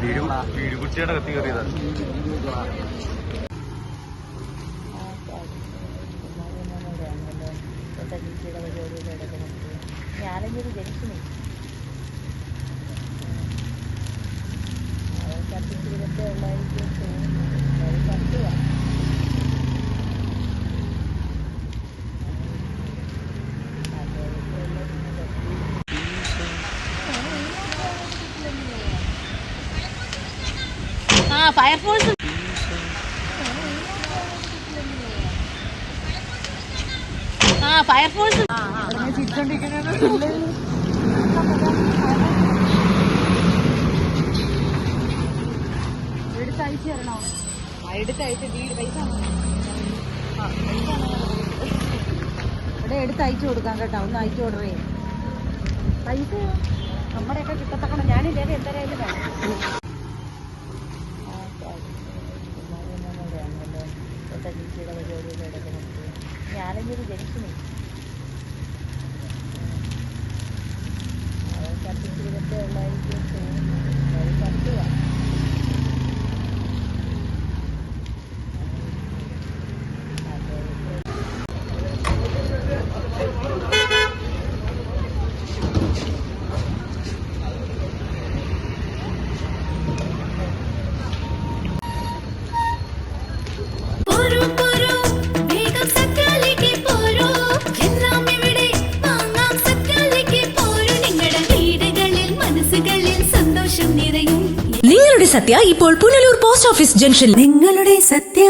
വീടുകുട്ടിയുടെ കത്തി കയറിയതാ ഞാനെങ്കിൽ ജനിച്ചു കത്തിച്ചിരുത്തെ ഫയർഫോഴ്സ് ആ ഫയർഫോഴ്സ് എടുത്തയച്ചു ഇവിടെ എടുത്തയച്ചു കൊടുക്കാം കേട്ടോ ഒന്ന് അയച്ചു കൊടുക്കേ. പൈസ നമ്മുടെയൊക്കെ കിട്ടത്തക്കണം ഞാനില്ലേ എന്തായാലും ഞാനെങ്കിൽ ജനിച്ചു കത്തിച്ചിരുത്തെ ഉള്ളായിരിക്കും അത് മനസ്സുകളിൽ സന്തോഷം നിറയും. നിങ്ങളുടെ സത്യ ഇപ്പോൾ പുനലൂർ പോസ്റ്റ് ഓഫീസ് ജംഗ്ഷനിൽ. നിങ്ങളുടെ സത്യ